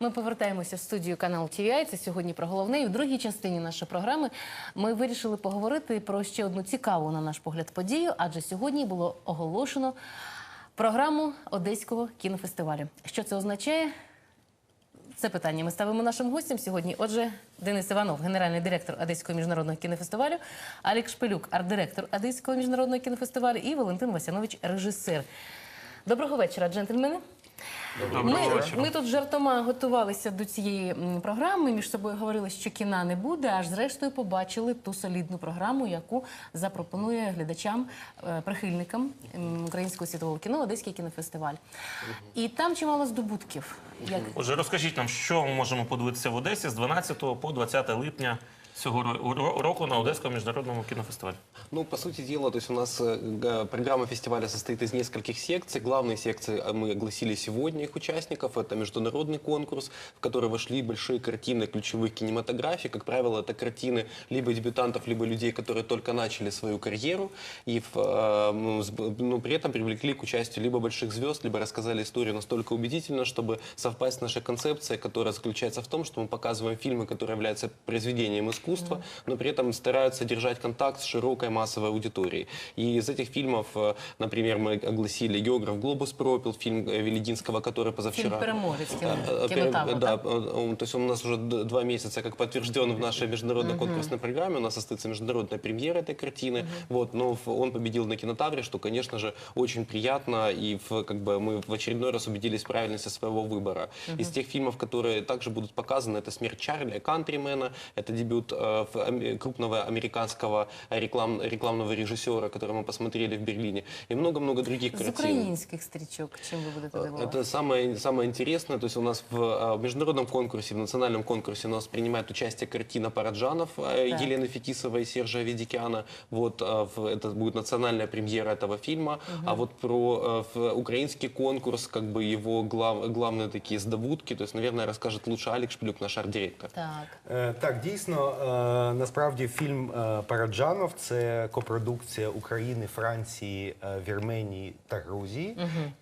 Ми повертаємося в студію каналу TVI. Це сьогодні про головне. І в другій частині нашої програми ми вирішили поговорити про ще одну цікаву, на наш погляд, подію, адже сьогодні було оголошено програму Одеського кінофестивалю. Що це означає? Це питання ми ставимо нашим гостям сьогодні. Отже, Денис Іванов, генеральний директор Одеського міжнародного кінофестивалю, Алік Шпилюк, арт-директор Одеського міжнародного кінофестивалю і Валентин Васянович, режисер. Доброго вечора, джентльмени. Ми, ми тут жартома готувалися до цієї програми. Між собою говорили, що кіна не буде. Аж зрештою побачили ту солідну програму, яку запропонує глядачам, е, прихильникам українського світового кіно Одеський кінофестиваль. І там чимало здобутків. Як Отже, розкажіть нам, що ми можемо подивитися в Одесі з 12 по 20 липня цього ро- ро- року на Одеському міжнародному кінофестивалі. Ну, по сути дела, то есть у нас э, г- программа фестиваля состоит из нескольких секций. Главные секции э, мы огласили сегодня их участников. Это международный конкурс, в который вошли большие картины ключевых кинематографий. Как правило, это картины либо дебютантов, либо людей, которые только начали свою карьеру. И в, э, ну, с- ну, при этом привлекли к участию либо больших звезд, либо рассказали историю настолько убедительно, чтобы совпасть с нашей концепцией, которая заключается в том, что мы показываем фильмы, которые являются произведением искусства, но при этом стараются держать контакт с широкой массовой аудиторией. И из этих фильмов, э, например, мы огласили «Географ Глобус пропил», фильм э, Велединского, который позавчера... фільм переможець кіно, Э, э, кінотавру, пере- Да, так? э, он- то есть он у нас уже д- два месяца как подтвержден в нашей международной конкурсной программе. У нас состоится международная премьера этой картины. Вот, но в- он победил на кинотавре, что, конечно же, очень приятно. И в, как бы мы в очередной раз убедились в правильности своего выбора. Из тех фильмов, которые также будут показаны, это «Смерть Чарли», «Кантримена». Это дебют э, в ам- крупного американского реклам, рекламного режиссера, который мы посмотрели в Берлине. И много-много других з картин. українських стрічок, чим ви будете дивувати? Это самое, самое интересное. То есть у нас в, а, в международном конкурсе, в национальном конкурсе у нас принимает участие картина Параджанов э, Так. Елены Фетисовой и Сержа Ведикяна. Вот а, в- это будет национальная премьера этого фильма. А вот про э, в украинский конкурс, как бы его глав, главные такие здобутки, то есть, наверное, расскажет лучше Алекс Шплюк, наш арт-директор. Так. Е, Так, дійсно, е, насправді фільм е, Параджанов це копродукція України, Франції, е, Вірменії та Грузії.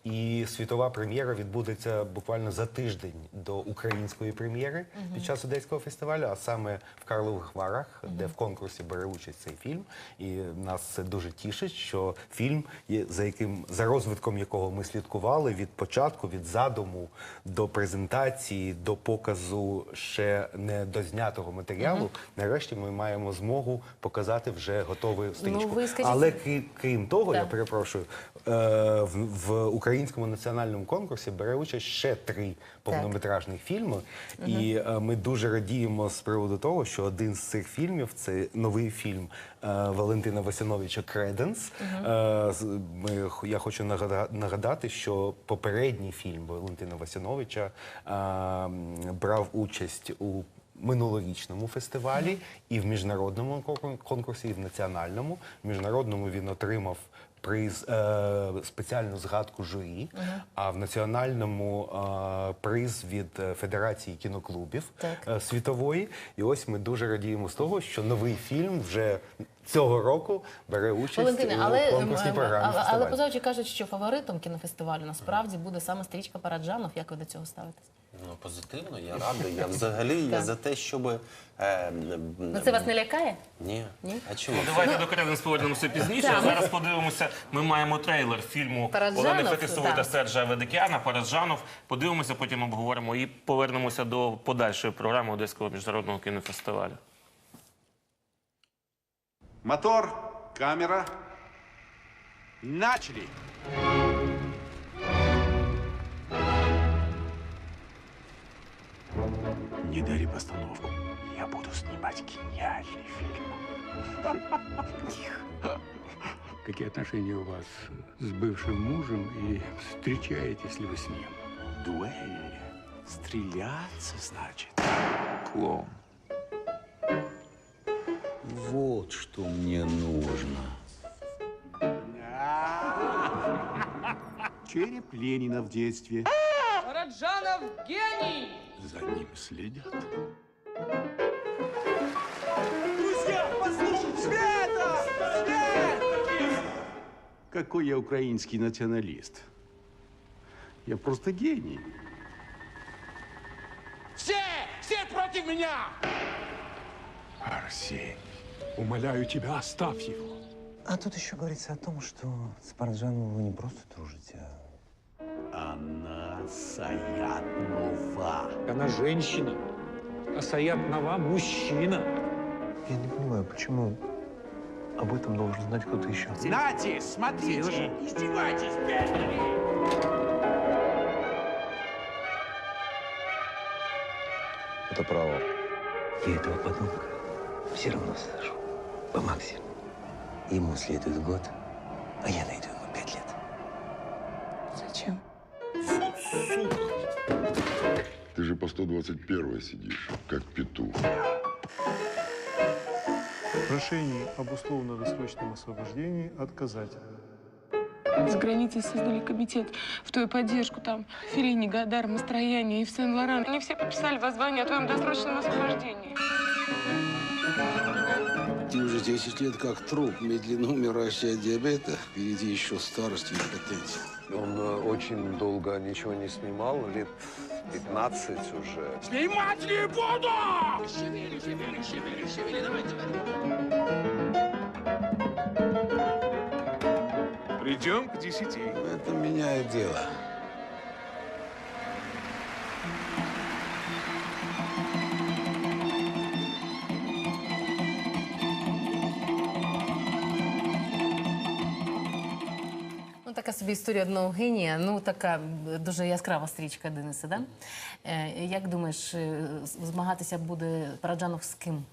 І світова прем'єра відбудеться буквально за тиждень до української прем'єри під час Одеського фестивалю, а саме в Карлових Варах, де в конкурсі бере участь цей фільм. І нас це дуже тішить, що фільм, за яким за розвитком якого ми слідкували від початку, від задуму до презентації, до показу ще не дознятого матеріалу. Нарешті ми маємо змогу показати вже готову стрічку. ви скажіть- Але крі- крім того, я перепрошую, е, в, в українському національному конкурсі бере участь ще три повнометражних фільми. І е, ми дуже радіємо з приводу того, що один з цих фільмів це новий фільм е, Валентина Васяновича Креденс. Ми, я хочу нагада- нагадати, що попередній фільм Валентина Васяновича брав участь у минулорічному фестивалі і в міжнародному кон- конкурсі, і в національному. В міжнародному він отримав приз е, спеціальну згадку журі, а в національному е, приз від е, Федерації кіноклубів е, світової. І ось ми дуже радіємо з того, що новий фільм вже цього року бере участь Валентине, у конкурсній програмі. але, але позавчі кажуть, що фаворитом кінофестивалю насправді буде саме стрічка Параджанов. Як ви до цього ставитесь? Ну, позитивно, я радий. Я взагалі я за те, щоб. Е, Ну це вас не лякає? Ні. Ні? А чому? Ну, давайте до Креденс повернемося пізніше. Так, А зараз подивимося. Ми маємо трейлер фільму Параджанов, Олени Фетисової та так. Сержа Ведекяна Параджанов. Подивимося, потім обговоримо і повернемося до подальшої програми Одеського міжнародного кінофестивалю. Мотор, камера. Начали! Не дари постановку. Я буду снимать гениальный фильм. Какие отношения у вас с бывшим мужем и встречаетесь ли вы с ним? Дуэль. Стреляться, значит. Клоун. Вот что мне нужно. Череп Ленина в детстве. Параджанов гений! За ним следят. Друзья, послушайте! Света! Свет! Какой я украинский националист. Я просто гений. Оставьте меня! Арсений, умоляю тебя, оставь его. А тут еще говорится о том, что с Параджановым вы не просто дружите, а... Она Саятнова. Она женщина, а Саят Нова мужчина. Я не понимаю, почему об этом должен знать кто-то еще. Нати, смотрите! Издевайтесь, бедные! Это право. Я этого подонка все равно сажу. По максимуму. Ему следует год, а я найду Ты же по 121 сидишь, как петух. Прошение об условно-досрочном освобождении отказать. За границей создали комитет в твою поддержку. Там Филини, Гадар, Мастрояние и Сен-Лоран. Они все подписали воззвание о твоем досрочном освобождении. Ты уже 10 лет как труп, медленно умирающий от диабета. Впереди еще старость и импотенция. Он э, очень долго ничего не снимал, лет 15 уже. Снимать не буду! Придем к десяти. Это меняет дело. Собі історія одного генія. Ну, така дуже яскрава стрічка Дениса, да? Е, як думаєш, е, змагатися буде Параджанов з ким?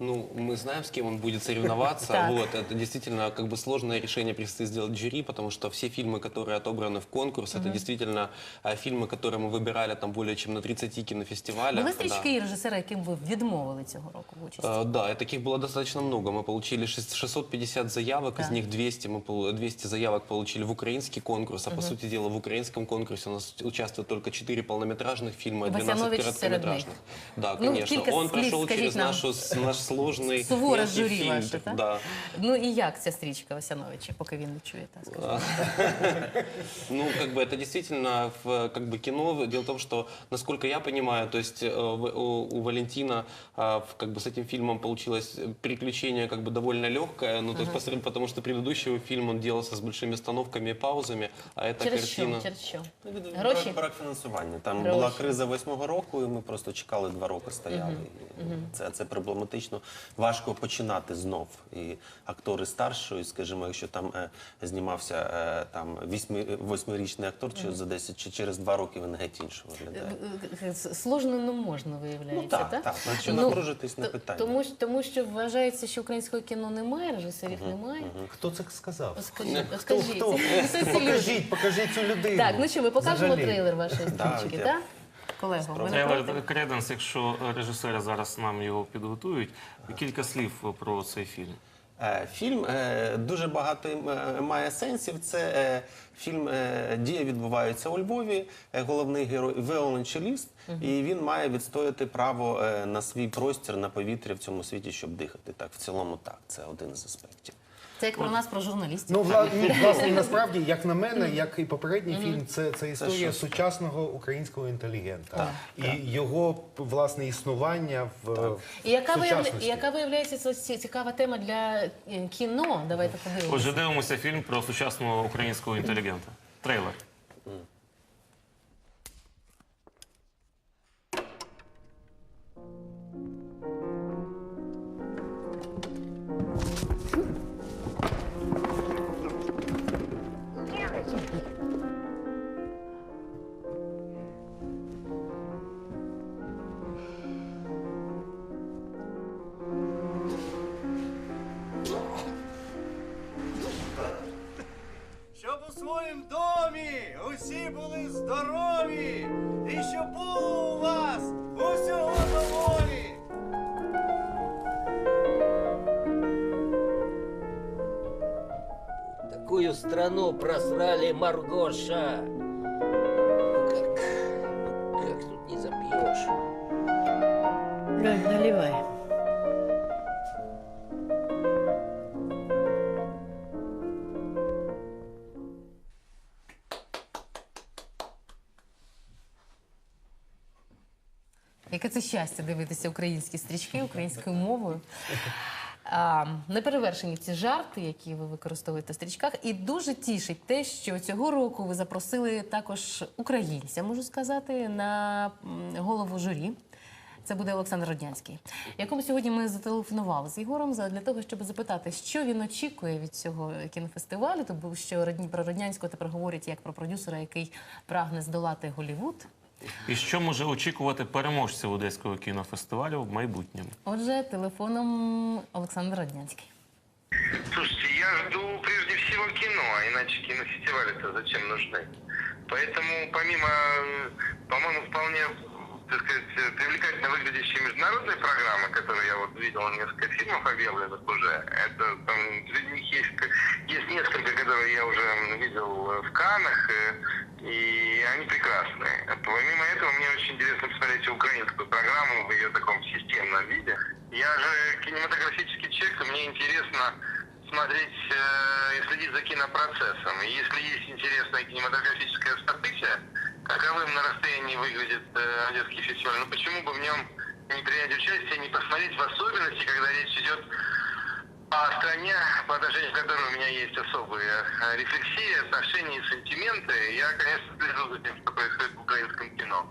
Ну, мы знаем, с кем он будет соревноваться. Так. вот, это действительно как бы сложное решение предстоит сделать жюри, потому что все фильмы, которые отобраны в конкурс, это действительно а, фильмы, которые мы выбирали там более чем на 30 кинофестивалях. Були Да. стрічки і режисери, яким ви відмовили цього року в участі? Э, Да, и таких было достаточно много. Мы получили шест- 650 заявок, из Так. них 200, мы, пол- 200 заявок получили в украинский конкурс, а по сути дела в украинском конкурсе у нас участвует только 4 полнометражных фильма и И 12 Васянович среди короткометражных. Да, Ну, конечно. кілька Он слів прошел скажіть через нам. нашу, с- наш сложный Суворе мелкий журі фильтр, ваше, так? Да. Ну і як ця стрічка Васяновича, поки він не чує, так скажімо? Ну, как бы это действительно в, как бы кино. Дело в том, что, насколько я понимаю, то есть э, в- у, у Валентина а, в- как бы с этим фильмом получилось э, приключение как бы довольно легкое, ну, то есть, по сравнению- потому что предыдущий его фильм он делался с большими остановками и паузами, а эта Через картина... що? Через що? Ну, від- Гроші? Брак, брак фінансування. Там Гроші. була криза восьмого року, і ми просто чекали два роки стояли. І Це, це проблематично. Важко починати знов. І актори старшої, скажімо, якщо там е, знімався е, там вісьми, восьмирічний актор, чи за 10, чи через два роки він геть інше виглядає. Е, е, Сложно не можна, виявляється, Ну так, так? так. Якщо Ну, напружитись, не т- питання. Тому, що- тому що вважається, що українського кіно немає, режисерів немає. Хто це сказав? Скажіть, Хто, скажіть. хто? Це ці люди. Покажіть, покажіть цю людину. Так, ну що, ми покажемо Взагалі. трейлер вашої Да, стрічки, я- так? Колего, ви не проти? Креденс, якщо режисери зараз нам його підготують, кілька слів про цей фільм. Е, Фільм е, дуже багато е, має сенсів. Це фільм дія відбувається у Львові. Головний герой віолончеліст, і він має відстояти право на свій простір на повітря в цьому світі, щоб дихати. Так, в цілому, так, це один з аспектів. Це як про нас, про журналістів. Ну, вла- ні, власне, насправді, як на мене, як і попередній фільм, це, це історія сучасного українського інтелігента. І його, власне, існування в, в І яка, виявля... сучасності. і яка виявляється це ці- цікава тема для е, кіно? Давайте подивимося. Отже, дивимося фільм про сучасного українського інтелігента. Трейлер. здорові, і щоб було у вас усього доволі. Такую страну просрали Маргоша. Яке це щастя дивитися українські стрічки українською мовою. А, неперевершені ці жарти, які ви використовуєте в стрічках, і дуже тішить те, що цього року ви запросили також українця, можу сказати, на голову журі. Це буде Олександр Роднянський, якому сьогодні ми зателефонували з Єгором за- для того, щоб запитати, що він очікує від цього кінофестивалю. Тому що про Роднянського тепер говорять як про продюсера, який прагне здолати Голівуд. І що може очікувати переможців Одеського кінофестивалю в майбутньому? Отже, телефоном Олександр Роднянський. Слушайте, я жду прежде всего кино, а иначе кинофестивали-то зачем нужны? Поэтому помимо, э, по-моему, вполне так сказать, э, привлекательно выглядящей международной программы, которую я вот видел несколько фильмов объявленных уже, это там среди них есть, есть несколько, которые я уже видел э, в Каннах, э, и они прекрасные. Помимо этого, мне очень интересно посмотреть украинскую программу в ее таком системном виде. Я же кинематографический человек, и мне интересно смотреть э, и следить за кинопроцессом. И если есть интересное кинематографическое событие, каковым на расстоянии выглядит э, Одесский фестиваль, ну почему бы в нем не принять участие, не посмотреть в особенности, когда речь идет о стране, по отношению к которой у меня есть особые э, рефлексии, отношения и сантименты. Я, конечно, слежу за тем, что происходит в украинском кино.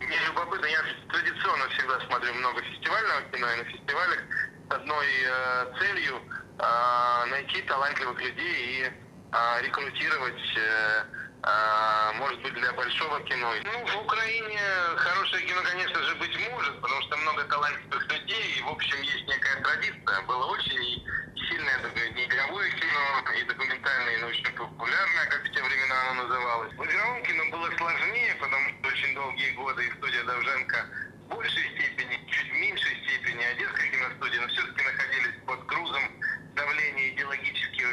Мне любопытно, я традиционно всегда смотрю много фестивального кино, и на фестивалях с одной э, целью э, найти талантливых людей и э, рекрутировать, э, э, может быть, для большого кино. Ну, в Украине хорошее кино, конечно же, быть может, потому что много талантливых людей, и, в общем, есть некая традиция. Было очень сильное игровое кино, и документальное, и научно-популярное, как в те времена оно называлось. В игровом кино было сложнее, потому что очень долгие годы и студия Довженко в большей степени, чуть меньшей степени Одесская киностудия, но все-таки находились под грузом давления идеологического,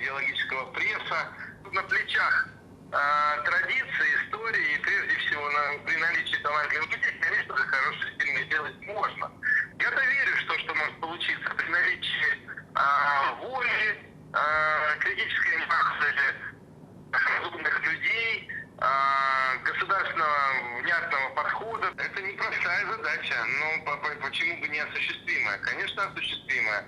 идеологического пресса. На плечах а, традиции, истории, и прежде всего на, при наличии талантливых людей, конечно же, хорошие фильмы делать можно. Я-то верю, что, что может получиться при наличии а, воли, а, критической массы разумных людей, а, государственного внятного подхода. Это непростая задача, но по- по- почему бы не осуществимая? Конечно, осуществимая.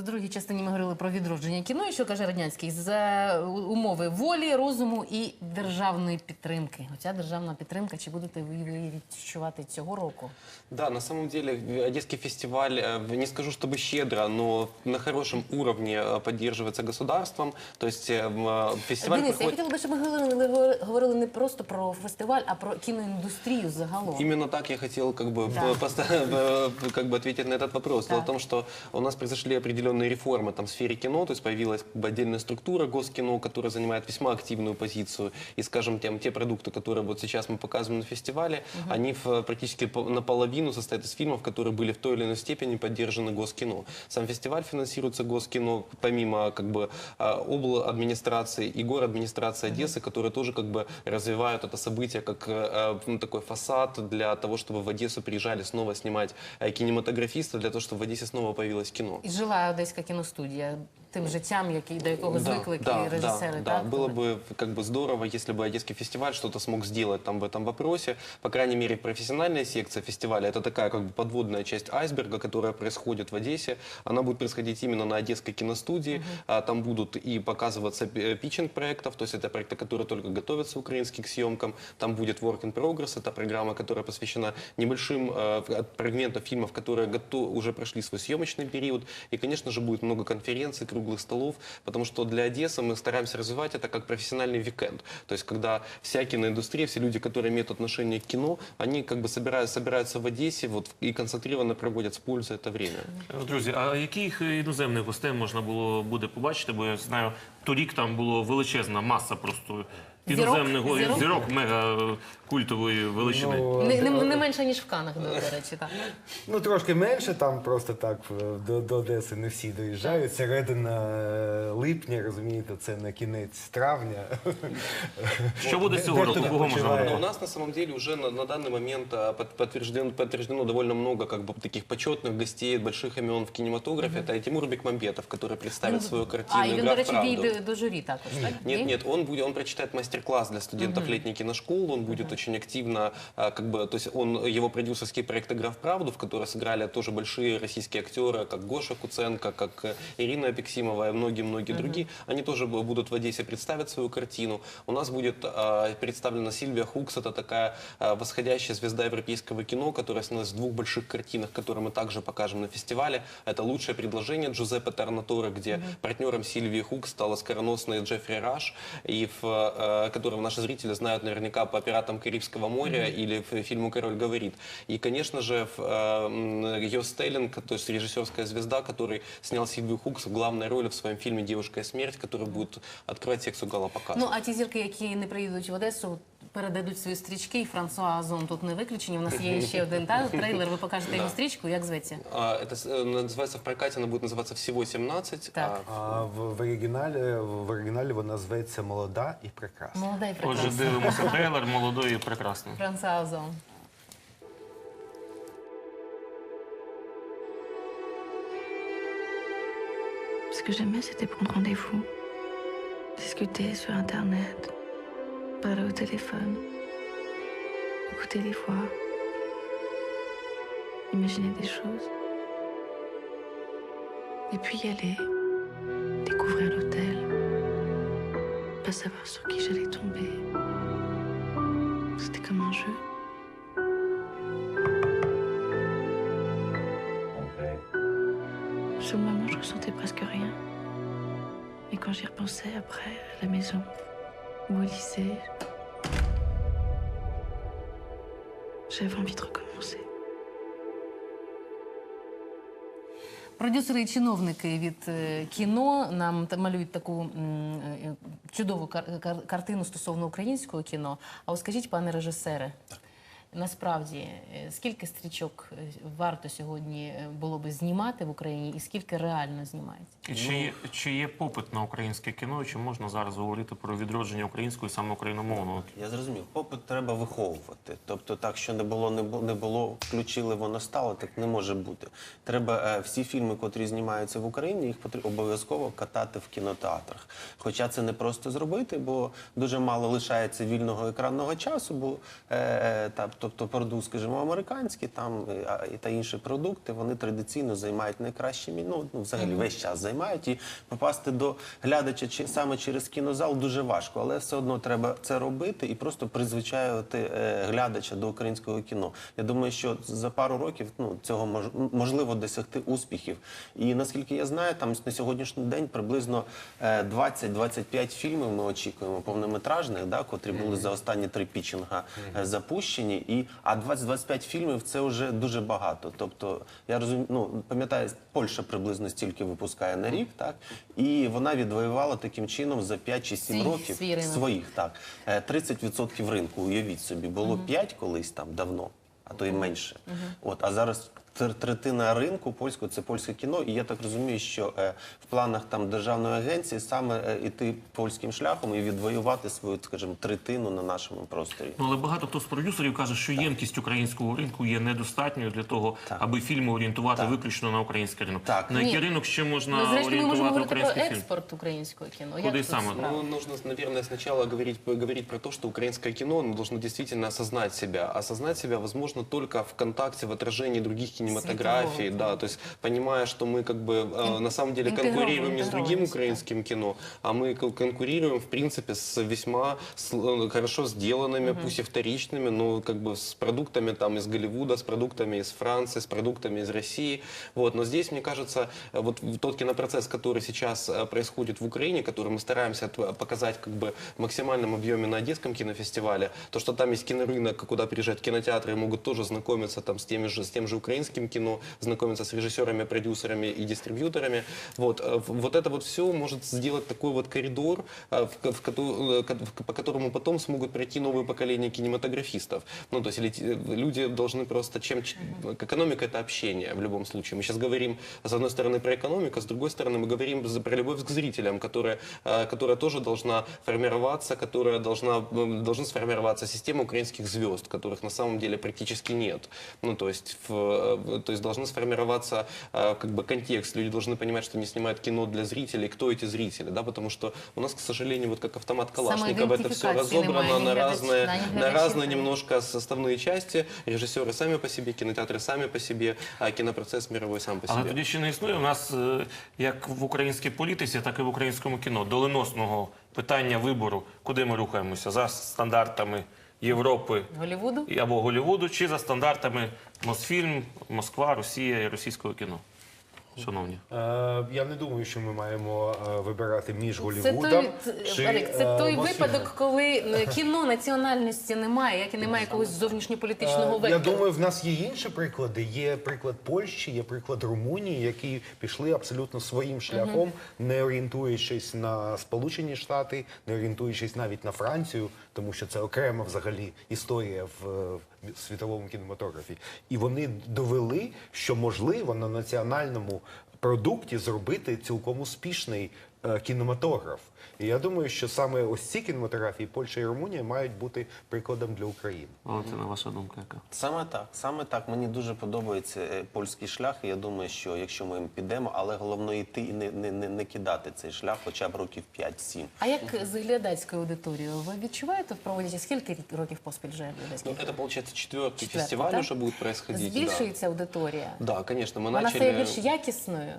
В другій частині ми говорили про відродження кіно. І що каже Радянський? За умови волі, розуму і державної підтримки. Оця державна підтримка, чи будете ви її відчувати цього року? Да, на самом деле э, Одесский фестиваль, э, не скажу, чтобы щедро, но на хорошем уровне э, поддерживается государством. То есть э, м, э, фестиваль Денис, я проходит... хотіла би, щоб ми говорили, говорили не просто про фестиваль, а про кіноіндустрію загалом. Именно так я хотел как бы, Да. по- поста- э, как бы ответить на этот вопрос. Дело Да. в том, что у нас произошли определенные реформы там, в сфере кино, то есть появилась отдельная структура госкино, которая занимает весьма активную позицию. И, скажем, тем, те продукты, которые вот сейчас мы показываем на фестивале, они в- практически по- наполовину состоят из фильмов, которые были в той или иной степени поддержаны госкино. Сам фестиваль финансируется госкино, помимо как бы а, обл. администрации и город администрации Одессы, которые тоже как бы развивают это событие как э, ну, такой фасад для того, чтобы в Одессу приезжали снова снимать э, кинематографисты, для того, чтобы в Одессе снова появилось кино. vez que aqui no estúdio тим життям, який, до якого звикли да, режисери. да, так? да. Было бы как бы здорово, если бы Одесский фестиваль что-то смог сделать там в этом вопросе. По крайней мере, профессиональная секция фестиваля это такая как бы подводная часть айсберга, которая происходит в Одессе. Она будет происходить именно на Одесской киностудии. А, Там будут и показываться пи- питчинг проектов, то есть это проекты, которые только готовятся украинские к съемкам. Там будет Work in Progress, это программа, которая посвящена небольшим э, ф- фрагментам фильмов, которые гото- уже прошли свой съемочный период. И, конечно же, будет много конференций, круглых столов, потому что для Одессы мы стараемся развивать это как профессиональный викенд. То есть, когда вся киноиндустрия, все люди, которые имеют отношение к кино, они как бы собираются, собираются в Одессе вот, и концентрированно проводят с пользой это время. Е, Друзі, а яких іноземних гостей можна було буде побачити? Бо я знаю, торік там було величезна маса просто іноземних го- Зірок? зірок мега е, культової величини. Ну, Не, не, е, не менше, ніж в Канах, до речі, так. Ну, трошки менше, там просто так е, до, до Одеси не всі доїжджають. Середина е, липня, розумієте, це на кінець травня. Що буде Де- цього дехто року? Кого можна відпочиває. Но у нас на самом деле уже на, на данный момент а, под- подтверждено, подтверждено довольно много как бы таких почетных гостей, больших имен в кинематографе. Это и Тимур Бекмамбетов, который представит свою картину А, і він, «Игра до в речі, правду». війде до, до журі також, так? Нет, Ні? нет, он будет, он прочитает мастер-класс для студентов летней киношколы, он будет очень активно, а, как бы, то есть он, его продюсерский проект «Игра в правду», в которой сыграли тоже большие российские актеры, как Гоша Куценко, как э, Ирина Апексимова и многие-многие другие, они тоже бу- будут в Одессе представить свою картину. У нас будет а, представлена Сильвия Хукс, это такая а, восходящая звезда европейского кино, которая снялась в двух больших картинах, которые мы также покажем на фестивале. Это «Лучшее предложение» Джузеппе Тарнатора, где партнером Сильвии Хук стала скороносная Джеффри Раш, и в, которого наши зрители знают наверняка по «Пиратам Карибского моря» или в фильму «Король говорит». И, конечно же, в, э, м, Йо Стеллинг, то есть режиссерская звезда, который снял Сильвию Хукс в главной роли в своем фильме «Девушка и смерть», который будет открывать секцию Галапака. Ну, а ті зірки, які не приїдуть в Одесу, передадуть свої стрічки, і Франсуа Озон тут не виключення. У нас є ще один та, трейлер, ви покажете його стрічку, як зветься? А, Это с- э, называется в прокате, она будет называться «Всего 17». Так. а А в, в оригіналі в оригіналі вона зветься молода і прекрасна. Молода і Отже, прекрасна. дивимося трейлер молодої і прекрасної. Франсуа Озон. Ce que j'aimais, c'était prendre rendez-vous, discuter sur Internet, parler au téléphone, écouter les voix, imaginer des choses. Et puis y aller, découvrir l'hôtel, pas savoir sur qui j'allais tomber. C'était comme un jeu. Sur le moment, je ressentais presque rien. Mais quand j'y repensais après, à la maison lycée, j'avais envie de recommencer. Продюсери і чиновники від е, кіно нам малюють таку е, чудову кар- кар- картину стосовно українського кіно. А ось скажіть, пане режисере, насправді е, скільки стрічок е, варто сьогодні е, було би знімати в Україні, і скільки реально знімається? І чи, є, чи є попит на українське кіно, чи можна зараз говорити про відродження української саме україномовного? Я зрозумів, попит треба виховувати. Тобто, так, що не було, не було, не було, включили, воно стало, так не може бути. Треба е, всі фільми, котрі знімаються в Україні, їх потрібно обов'язково катати в кінотеатрах. Хоча це не просто зробити, бо дуже мало лишається вільного екранного часу, бо е, та, тобто продукт, скажімо, американський, там е, і та інші продукти, вони традиційно займають найкращі ну, ну взагалі весь час займають. І попасти до глядача чи саме через кінозал дуже важко, але все одно треба це робити і просто призвичаювати е, глядача до українського кіно. Я думаю, що за пару років ну цього мож, можливо досягти успіхів. І наскільки я знаю, там на сьогоднішній день приблизно е, 20-25 фільмів ми очікуємо повнометражних, да, котрі були за останні три пічинга е, запущені. І а 20-25 фільмів це вже дуже багато. Тобто я розумію, ну пам'ятаю, Польща приблизно стільки випускає на рік, так і вона відвоювала таким чином за 5 чи 7 Свій- років свій своїх так Е, 30% ринку. Уявіть собі, було 5 колись там давно, а то й менше. От а зараз. Тр- Третина ринку польського це польське кіно, і я так розумію, що е, в планах там державної агенції саме е, іти польським шляхом і відвоювати свою, скажімо, третину на нашому просторі. Ну, але багато хто з продюсерів каже, що ємкість українського ринку є недостатньою для того, аби фільми орієнтувати виключно на український ринок. Так. На який Ні. ринок ще можна Ну, зрештою, ми можемо орієнтувати говорити про український фільм? експорт українського кіно. Куди тут саме? Ну, нужно, наверное, сначала говорить, говорить про то, что украинское кино оно должно действительно осознать себя. Осознать себя возможно только в контакте, в отражении других кинематографий, Светового. да, то есть понимая, что мы как бы э, на самом деле конкурируем не с другим украинским кино, а мы кон- конкурируем, в принципе, с весьма с- э, хорошо сделанными, пусть и вторичными, но как бы с продуктами там из Голливуда, с продуктами из Франции, с продуктами из России. Вот. Но здесь, мне кажется, э, вот тот кинопроцесс, который сейчас э, происходит в Украине, который мы стараемся показать как бы в максимальном объеме на Одесском кинофестивале, то, что там есть кинорынок, куда приезжают кинотеатры могут тоже знакомиться там с, теми же, с тем же украинским кино, знакомиться с режиссерами, продюсерами и дистрибьюторами. Вот, э, вот это вот все может сделать такой вот коридор, э, в, э, в- по которому потом смогут пройти новые поколения кинематографистов. Ну, то есть люди должны просто чем... Экономика — это общение в любом случае. Мы сейчас говорим, с одной стороны, про экономику, с другой стороны, мы говорим про любовь к зрителям, которая, которая тоже должна формироваться, которая должна, должна сформироваться система украинских звезд, которых на самом деле практически нет. Ну, то есть в- то есть должны сформироваться э, как бы контекст. Люди должны понимать, что они снимают кино для зрителей, кто эти зрители, да, потому что у нас, к сожалению, вот как автомат Калашникова, это все Самоидентификации разобрано немає, на ні глядач- разные, на ні на глядачів. разные немножко составные части. Режиссеры сами по себе, кинотеатры сами по себе, а кинопроцесс мировой сам по Але себе. тоді ще не існує у нас е, як в українській політиці, так і в українському кіно доленосного питання вибору, куди ми рухаємося за стандартами Європи Голівуду? або Голівуду, чи за стандартами Мосфільм, Москва, Росія і російського кіно. Шановні. Е, я не думаю, що ми маємо е, вибирати між Це Голлівудом той, чи Олег, це е, той випадок, коли е, кіно національності немає, як і немає якогось зовнішньополітичного Е, Я думаю, в нас є інші приклади. Є приклад Польщі, є приклад Румунії, які пішли абсолютно своїм шляхом, не орієнтуючись на Сполучені Штати, не орієнтуючись навіть на Францію, тому що це окрема взагалі історія в е, світовому кінематографі. І вони довели, що можливо на національному продукті зробити цілком успішний кінематограф. І я думаю, що саме ось ці кінематографії Польща і Румунія мають бути прикладом для України. Валентина, ваша думка яка? Саме так, саме так. Мені дуже подобається е, польський шлях. І я думаю, що якщо ми їм підемо, але головно йти і не, не, не, не кидати цей шлях, хоча б років 5-7. А як з глядацькою аудиторією? Ви відчуваєте в проводячи скільки років поспіль вже Ну, глядацький? это, получается, четвертый Четвертый, фестиваль да? уже будет происходить. да. Збільшується аудиторія? Да, конечно, мы Вона начали... стає більш якісною.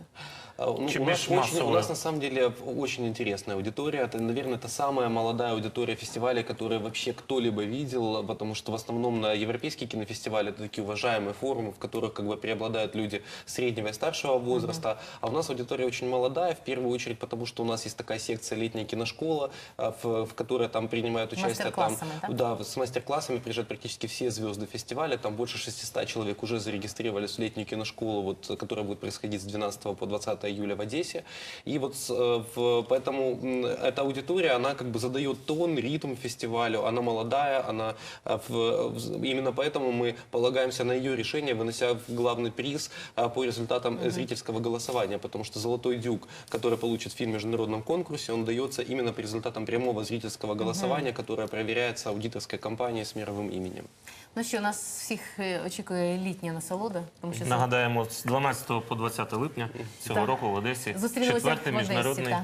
А, ну, Чем у, нас очень, у нас на самом деле очень интересная аудитория. Это, наверное, это самая молодая аудитория фестиваля, которую вообще кто-либо видел, потому что в основном на европейские кинофестивали это такие уважаемые форумы, в которых как бы преобладают люди среднего и старшего возраста. А у нас аудитория очень молодая, в первую очередь потому, что у нас есть такая секция летняя киношкола, а, в, в которой там принимают участие там, Мастер-классами, да, с мастер-классами приезжают практически все звезды фестиваля. Там больше 600 человек уже зарегистрировались в летнюю киношколу, вот, которая будет происходить с 12 по 20 июля в Одессе. И вот э, в- поэтому эта аудитория, она как бы задает тон, ритм фестивалю. Она молодая, она э, в- в- именно поэтому мы полагаемся на ее решение, вынося в главный приз э, по результатам э, зрительского голосования, потому что «Золотой дюк», который получит фильм в международном конкурсе, он дается именно по результатам прямого зрительского голосования, которое проверяется аудиторской компанией с мировым именем. Ну що, нас всіх е, очікує літня насолода, тому що Нагадаємо, з 12 по 20 липня цього Так. року в Одесі четвертий міжнародний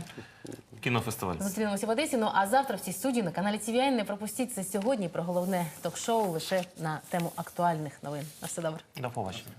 кінофестиваль. Зустрінемося в Одесі. Ну а завтра в цій студії на каналі TVI не пропустіть це сьогодні про головне ток-шоу лише на тему актуальних новин. На все добре. До побачення.